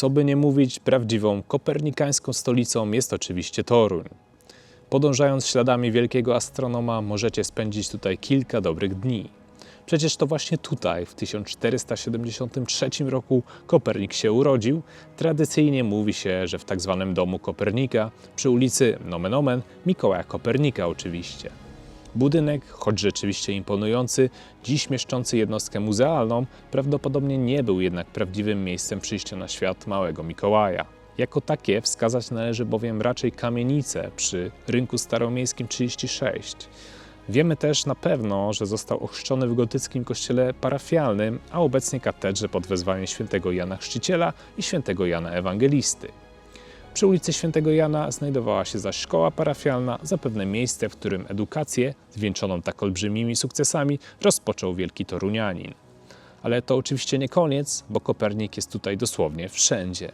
Co by nie mówić, prawdziwą kopernikańską stolicą jest oczywiście Toruń. Podążając śladami wielkiego astronoma, możecie spędzić tutaj kilka dobrych dni. Przecież to właśnie tutaj, w 1473 roku, Kopernik się urodził. Tradycyjnie mówi się, że w tak zwanym domu Kopernika, przy ulicy Nomen Omen, Mikołaja Kopernika oczywiście. Budynek, choć rzeczywiście imponujący, dziś mieszczący jednostkę muzealną, prawdopodobnie nie był jednak prawdziwym miejscem przyjścia na świat małego Mikołaja. Jako takie wskazać należy bowiem raczej kamienice przy rynku staromiejskim 36. Wiemy też na pewno, że został ochrzczony w gotyckim kościele parafialnym, a obecnie katedrze pod wezwaniem świętego Jana Chrzciciela i świętego Jana Ewangelisty. Przy ulicy Świętego Jana znajdowała się zaś szkoła parafialna, zapewne miejsce, w którym edukację, zwieńczoną tak olbrzymimi sukcesami, rozpoczął wielki Torunianin. Ale to oczywiście nie koniec, bo Kopernik jest tutaj dosłownie wszędzie.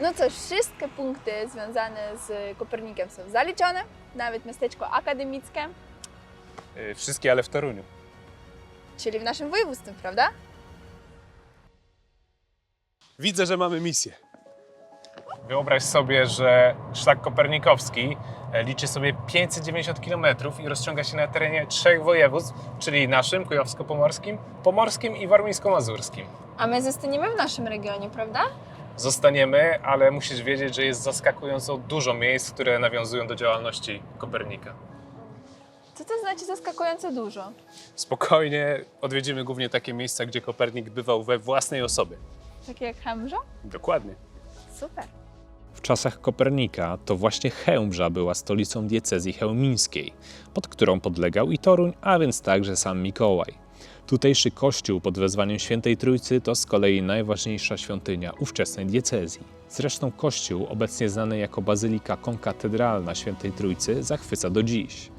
No cóż, wszystkie punkty związane z Kopernikiem są zaliczone, nawet miasteczko akademickie, Y, Wszystkie, ale w Toruniu. czyli w naszym województwie, prawda? Widzę, że mamy misję. Wyobraź sobie, że szlak kopernikowski e, liczy sobie 590 km i rozciąga się na terenie trzech województw, czyli naszym, kujawsko-pomorskim, pomorskim i warmińsko-mazurskim. A my zostaniemy w naszym regionie, prawda? Zostaniemy, ale musisz wiedzieć, że jest zaskakująco dużo miejsc, które nawiązują do działalności Kopernika. Co to znaczy zaskakująco dużo? Spokojnie odwiedzimy głównie takie miejsca, gdzie Kopernik bywał we własnej osobie. Takie jak Chemża? Dokładnie. Super. W czasach Kopernika to właśnie Chełmża była stolicą diecezji chełmińskiej, pod którą podlegał i Toruń, a więc także sam Mikołaj. Tutejszy kościół pod wezwaniem Świętej Trójcy to z kolei najważniejsza świątynia ówczesnej diecezji. Zresztą kościół, obecnie znany jako Bazylika Konkatedralna Świętej Trójcy, zachwyca do dziś.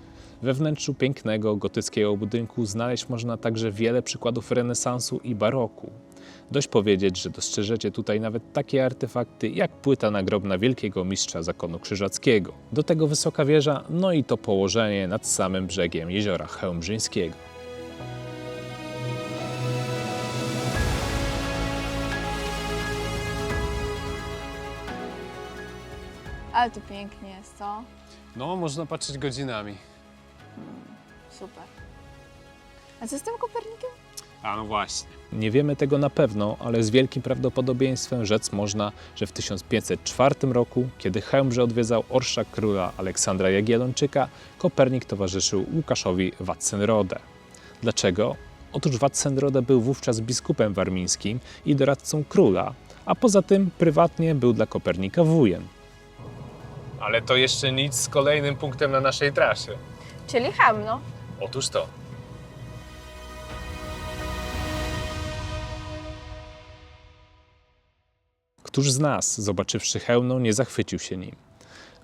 We wnętrzu pięknego gotyckiego budynku znaleźć można także wiele przykładów renesansu i baroku. Dość powiedzieć, że dostrzeżecie tutaj nawet takie artefakty jak płyta nagrobna wielkiego mistrza zakonu krzyżackiego. Do tego wysoka wieża, no i to położenie nad samym brzegiem jeziora Chełmżyńskiego. Ale tu pięknie jest, co? No, można patrzeć godzinami. Super. A co z tym Kopernikiem? A no właśnie. Nie wiemy tego na pewno, ale z wielkim prawdopodobieństwem rzec można, że w 1504 roku, kiedy Chełmże odwiedzał orszak króla Aleksandra Jagiellończyka, Kopernik towarzyszył Łukaszowi Watsenrode. Dlaczego? Otóż Watsenrode był wówczas biskupem warmińskim i doradcą króla, a poza tym prywatnie był dla Kopernika wujem. Ale to jeszcze nic z kolejnym punktem na naszej trasie. Czyli Chemno. Otóż to. Któż z nas, zobaczywszy hełną, nie zachwycił się nim?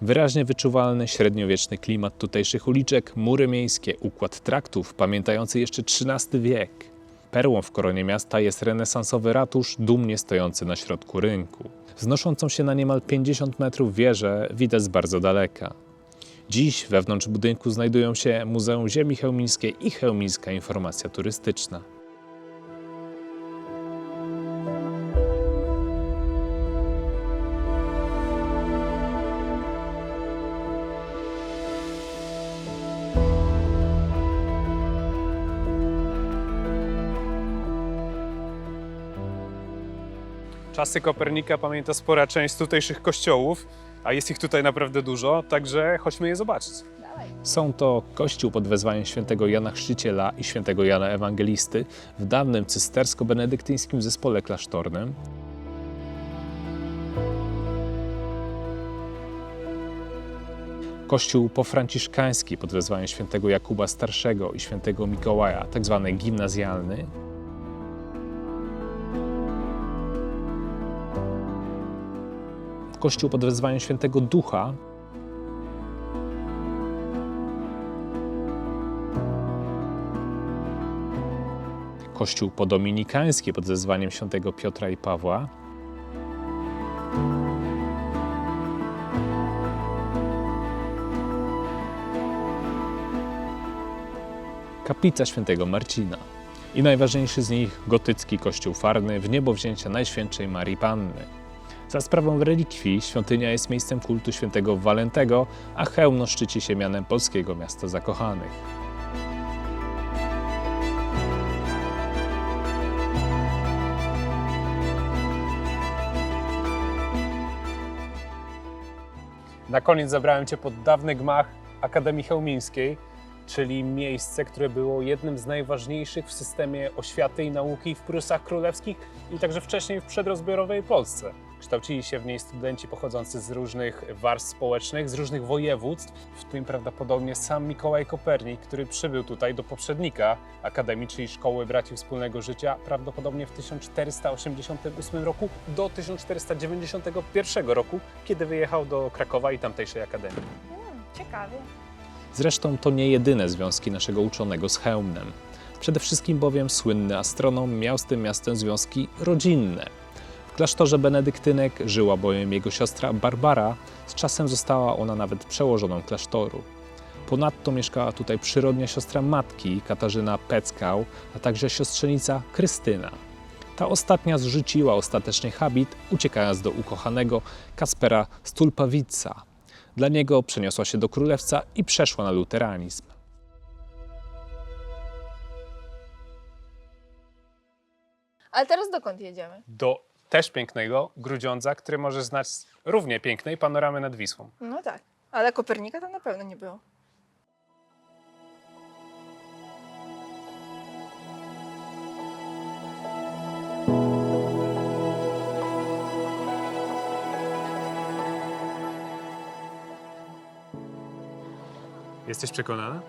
Wyraźnie wyczuwalny średniowieczny klimat tutejszych uliczek, mury miejskie, układ traktów pamiętający jeszcze XIII wiek. Perłą w koronie miasta jest renesansowy ratusz, dumnie stojący na środku rynku. Wznoszącą się na niemal 50 metrów wieżę widać z bardzo daleka. Dziś wewnątrz budynku znajdują się Muzeum Ziemi Chełmińskiej i Chełmińska Informacja Turystyczna. Czasy Kopernika pamięta spora część tutejszych kościołów, a jest ich tutaj naprawdę dużo, także chodźmy je zobaczyć. Są to kościół pod wezwaniem świętego Jana Chrzciciela i świętego Jana Ewangelisty w dawnym cystersko-benedyktyńskim zespole klasztornym. Kościół pofranciszkański pod wezwaniem świętego Jakuba Starszego i świętego Mikołaja, tak zwany gimnazjalny. Kościół pod wezwaniem świętego Ducha, kościół podominikański pod wezwaniem świętego Piotra i Pawła, kaplica świętego Marcina i najważniejszy z nich gotycki kościół farny w niebowzięcia Najświętszej Marii Panny. Za sprawą relikwii świątynia jest miejscem kultu świętego Walentego, a Chełmno szczyci się mianem polskiego miasta zakochanych. Na koniec zabrałem Cię pod dawny gmach Akademii Chełmińskiej, czyli miejsce, które było jednym z najważniejszych w systemie oświaty i nauki w Prusach Królewskich i także wcześniej w przedrozbiorowej Polsce. Kształcili się w niej studenci pochodzący z różnych warstw społecznych, z różnych województw, w tym prawdopodobnie sam Mikołaj Kopernik, który przybył tutaj do poprzednika Akademii, czyli Szkoły Braci Wspólnego Życia, prawdopodobnie w 1488 roku do 1491 roku, kiedy wyjechał do Krakowa i tamtejszej Akademii. Hmm, ciekawie. Zresztą to nie jedyne związki naszego uczonego z Chełmnem. Przede wszystkim bowiem słynny astronom miał z tym miastem związki rodzinne. W klasztorze benedyktynek żyła bowiem jego siostra Barbara, z czasem została ona nawet przełożoną klasztoru. Ponadto mieszkała tutaj przyrodnia siostra matki, Katarzyna Peckał, a także siostrzenica Krystyna. Ta ostatnia zrzuciła ostatecznie habit, uciekając do ukochanego Kaspera Stulpawica. Dla niego przeniosła się do królewca i przeszła na luteranizm. Ale teraz dokąd jedziemy? Do też pięknego Grudziądza, który może znać równie pięknej panoramy nad Wisłą. No tak. Ale Kopernika tam na pewno nie było. Jesteś przekonana?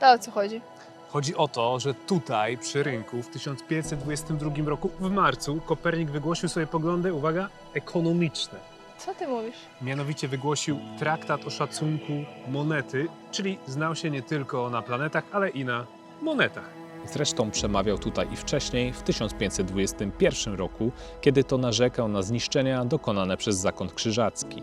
To o co chodzi? Chodzi o to, że tutaj przy rynku w 1522 roku w marcu Kopernik wygłosił swoje poglądy, uwaga, ekonomiczne. Co ty mówisz? Mianowicie wygłosił traktat o szacunku monety, czyli znał się nie tylko na planetach, ale i na monetach. Zresztą przemawiał tutaj i wcześniej, w 1521 roku, kiedy to narzekał na zniszczenia dokonane przez zakon krzyżacki.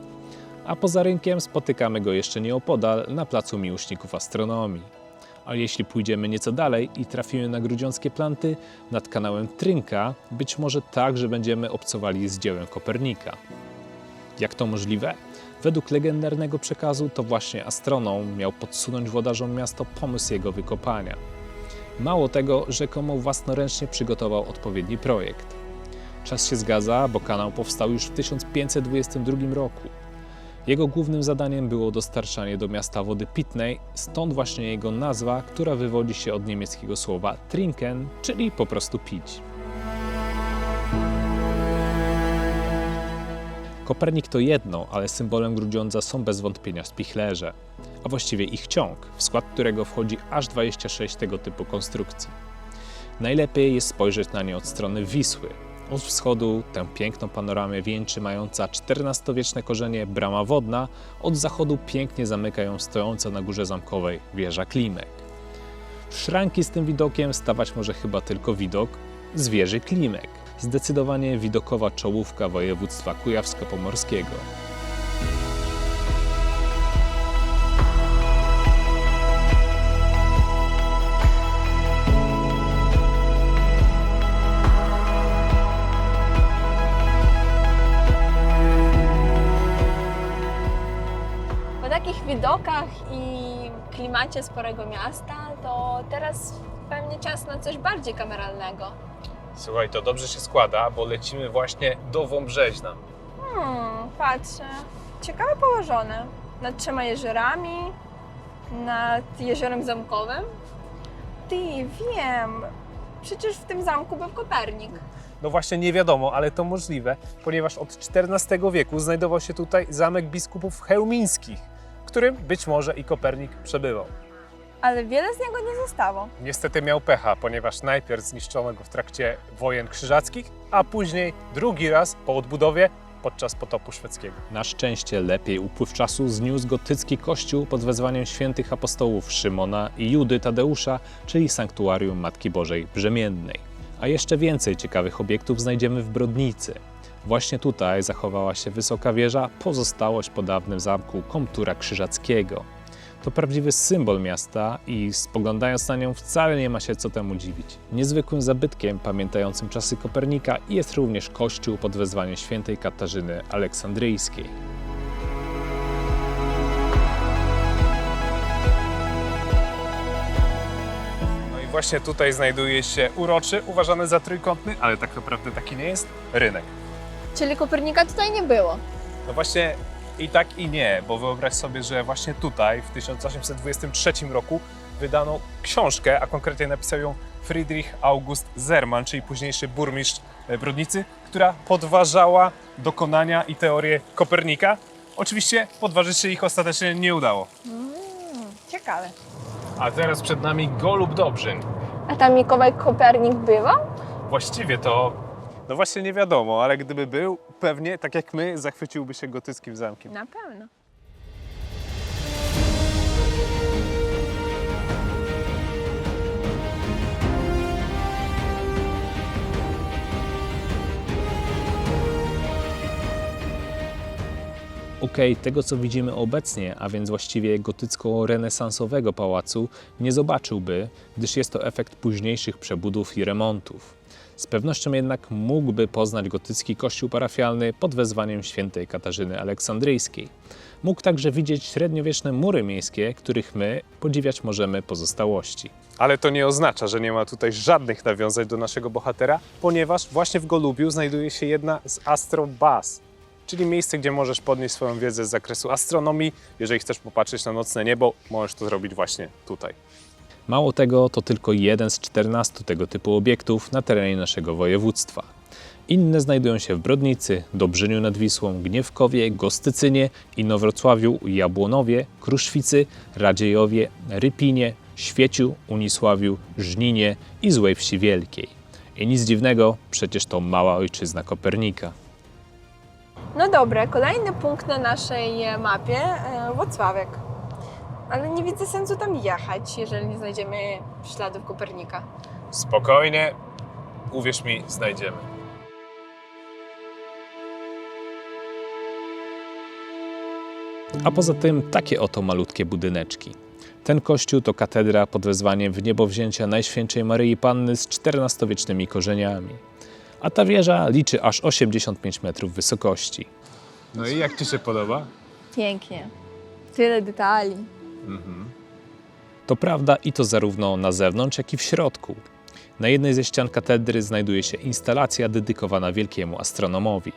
A poza rynkiem spotykamy go jeszcze nieopodal na placu miłośników astronomii. A jeśli pójdziemy nieco dalej i trafimy na grudziąckie planty nad kanałem Trynka, być może także będziemy obcowali z dziełem Kopernika. Jak to możliwe? Według legendarnego przekazu to właśnie astronom miał podsunąć włodarzom miasto pomysł jego wykopania. Mało tego, rzekomo własnoręcznie przygotował odpowiedni projekt. Czas się zgadza, bo kanał powstał już w 1522 roku. Jego głównym zadaniem było dostarczanie do miasta wody pitnej, stąd właśnie jego nazwa, która wywodzi się od niemieckiego słowa trinken, czyli po prostu pić. Kopernik to jedno, ale symbolem Grudziądza są bez wątpienia spichlerze, a właściwie ich ciąg, w skład którego wchodzi aż 26 tego typu konstrukcji. Najlepiej jest spojrzeć na nie od strony Wisły. Od wschodu tę piękną panoramę wieńczy mająca XIV-wieczne korzenie brama wodna, od zachodu pięknie zamyka ją stojąca na górze zamkowej wieża Klimek. Szranki z tym widokiem stawać może chyba tylko widok z wieży Klimek. Zdecydowanie widokowa czołówka województwa kujawsko-pomorskiego. Widokach i klimacie sporego miasta, to teraz pewnie czas na coś bardziej kameralnego. Słuchaj, to dobrze się składa, bo lecimy właśnie do Wąbrzeźna. Hmm, patrzę. Ciekawe położone. Nad trzema jeziorami, nad jeziorem zamkowym. Ty, wiem. Przecież w tym zamku był Kopernik. No właśnie nie wiadomo, ale to możliwe, ponieważ od XIV wieku znajdował się tutaj zamek biskupów chełmińskich, którym być może i Kopernik przebywał. Ale wiele z niego nie zostało. Niestety miał pecha, ponieważ najpierw zniszczono go w trakcie wojen krzyżackich, a później drugi raz po odbudowie podczas potopu szwedzkiego. Na szczęście lepiej upływ czasu zniósł gotycki kościół pod wezwaniem świętych apostołów Szymona i Judy Tadeusza, czyli sanktuarium Matki Bożej Brzemiennej. A jeszcze więcej ciekawych obiektów znajdziemy w Brodnicy. Właśnie tutaj zachowała się wysoka wieża, pozostałość po dawnym zamku Komtura Krzyżackiego. To prawdziwy symbol miasta i spoglądając na nią wcale nie ma się co temu dziwić. Niezwykłym zabytkiem pamiętającym czasy Kopernika jest również kościół pod wezwaniem świętej Katarzyny Aleksandryjskiej. No właśnie tutaj znajduje się uroczy, uważany za trójkątny, ale tak naprawdę taki nie jest, rynek. Czyli Kopernika tutaj nie było. No właśnie i tak i nie, bo wyobraź sobie, że właśnie tutaj w 1823 roku wydano książkę, a konkretnie napisał ją Friedrich August Zerman, czyli późniejszy burmistrz e, Brodnicy, która podważała dokonania i teorie Kopernika. Oczywiście podważyć się ich ostatecznie nie udało. Ciekawe. A teraz przed nami Golub Dobrzyn. A tam Mikołaj Kopernik bywał? Właściwie to, no właśnie nie wiadomo, ale gdyby był, pewnie, tak jak my, zachwyciłby się gotyckim zamkiem. Na pewno. Okej, tego co widzimy obecnie, a więc właściwie gotycko-renesansowego pałacu, nie zobaczyłby, gdyż jest to efekt późniejszych przebudów i remontów. Z pewnością jednak mógłby poznać gotycki kościół parafialny pod wezwaniem świętej Katarzyny Aleksandryjskiej. Mógł także widzieć średniowieczne mury miejskie, których my podziwiać możemy pozostałości. Ale to nie oznacza, że nie ma tutaj żadnych nawiązań do naszego bohatera, ponieważ właśnie w Golubiu znajduje się jedna z astrobaz, czyli miejsce, gdzie możesz podnieść swoją wiedzę z zakresu astronomii. Jeżeli chcesz popatrzeć na nocne niebo, możesz to zrobić właśnie tutaj. Mało tego, to tylko jeden z 14 tego typu obiektów na terenie naszego województwa. Inne znajdują się w Brodnicy, Dobrzyniu nad Wisłą, Gniewkowie, Gostycynie, Inowrocławiu, Jabłonowie, Kruszwicy, Radziejowie, Rypinie, Świeciu, Unisławiu, Żninie i Złej Wsi Wielkiej. I nic dziwnego, przecież to mała ojczyzna Kopernika. No dobra, kolejny punkt na naszej mapie e, Włocławek. Ale nie widzę sensu tam jechać, jeżeli nie znajdziemy śladów Kopernika. Spokojnie, uwierz mi, znajdziemy. A poza tym takie oto malutkie budyneczki. Ten kościół to katedra pod wezwaniem w niebo wzięcia Najświętszej Maryi Panny z XIV-wiecznymi korzeniami. A ta wieża liczy aż 85 metrów wysokości. No i jak Ci się podoba? Pięknie. Tyle detali. To prawda i to zarówno na zewnątrz, jak i w środku. Na jednej ze ścian katedry znajduje się instalacja dedykowana wielkiemu astronomowi.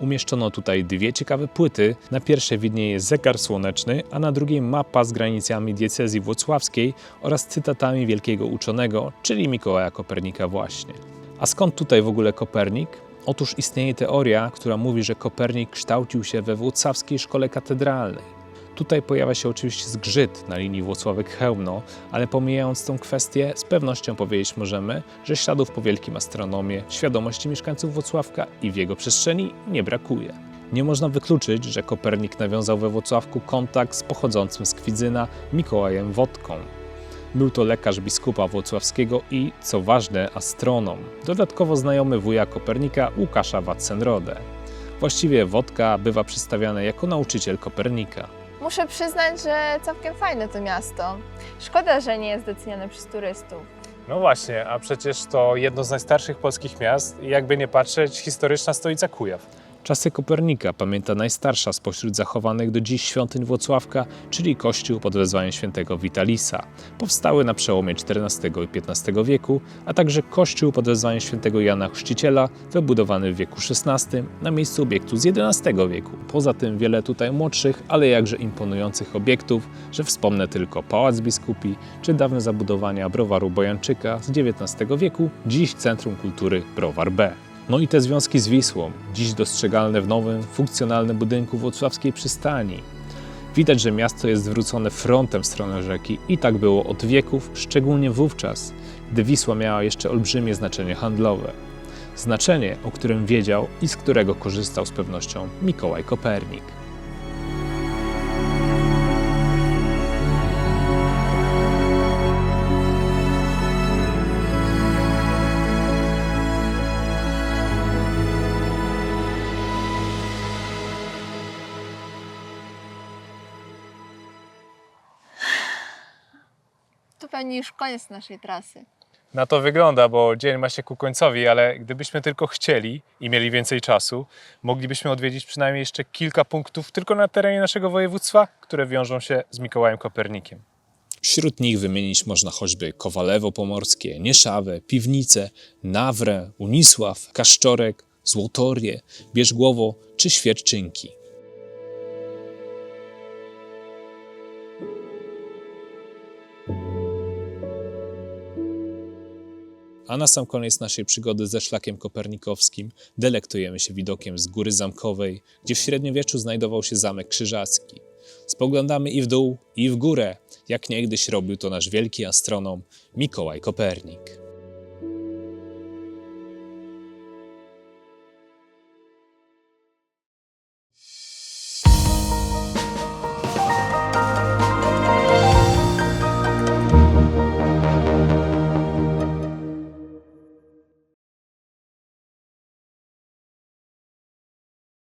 Umieszczono tutaj dwie ciekawe płyty. Na pierwszej widnieje zegar słoneczny, a na drugiej mapa z granicami diecezji włocławskiej oraz cytatami wielkiego uczonego, czyli Mikołaja Kopernika właśnie. A skąd tutaj w ogóle Kopernik? Otóż istnieje teoria, która mówi, że Kopernik kształcił się we włocławskiej szkole katedralnej. Tutaj pojawia się oczywiście zgrzyt na linii Włocławek-Chełmno, ale pomijając tą kwestię, z pewnością powiedzieć możemy, że śladów po wielkim astronomie, świadomości mieszkańców Włocławka i w jego przestrzeni nie brakuje. Nie można wykluczyć, że Kopernik nawiązał we Włocławku kontakt z pochodzącym z Kwidzyna Mikołajem Wodką. Był to lekarz biskupa włocławskiego i, co ważne, astronom. Dodatkowo znajomy wuja Kopernika Łukasza Watsenrode. Właściwie Wodka bywa przedstawiany jako nauczyciel Kopernika. Muszę przyznać, że całkiem fajne to miasto. Szkoda, że nie jest doceniane przez turystów. No właśnie, a przecież to jedno z najstarszych polskich miast i jakby nie patrzeć, historyczna stolica Kujaw. Czasy Kopernika pamięta najstarsza spośród zachowanych do dziś świątyń Włocławka, czyli kościół pod wezwaniem świętego Witalisa. Powstały na przełomie XIV i XV wieku, a także kościół pod wezwaniem świętego Jana Chrzciciela, wybudowany w wieku XVI na miejscu obiektu z XI wieku. Poza tym wiele tutaj młodszych, ale jakże imponujących obiektów, że wspomnę tylko Pałac Biskupi czy dawne zabudowania browaru Bojanczyka z XIX wieku, dziś Centrum Kultury Browar B. No i te związki z Wisłą, dziś dostrzegalne w nowym, funkcjonalnym budynku włocławskiej przystani. Widać, że miasto jest zwrócone frontem w stronę rzeki i tak było od wieków, szczególnie wówczas, gdy Wisła miała jeszcze olbrzymie znaczenie handlowe. Znaczenie, o którym wiedział i z którego korzystał z pewnością Mikołaj Kopernik. To pewnie już koniec naszej trasy. Na to wygląda, bo dzień ma się ku końcowi, ale gdybyśmy tylko chcieli i mieli więcej czasu, moglibyśmy odwiedzić przynajmniej jeszcze kilka punktów tylko na terenie naszego województwa, które wiążą się z Mikołajem Kopernikiem. Wśród nich wymienić można choćby Kowalewo Pomorskie, Nieszawę, Piwnice, Nawrę, Unisław, Kaszczorek, Złotorię, Bierzgłowo czy Świerczynki. A na sam koniec naszej przygody ze szlakiem kopernikowskim delektujemy się widokiem z Góry Zamkowej, gdzie w średniowieczu znajdował się Zamek Krzyżacki. Spoglądamy i w dół, i w górę, jak niegdyś robił to nasz wielki astronom Mikołaj Kopernik.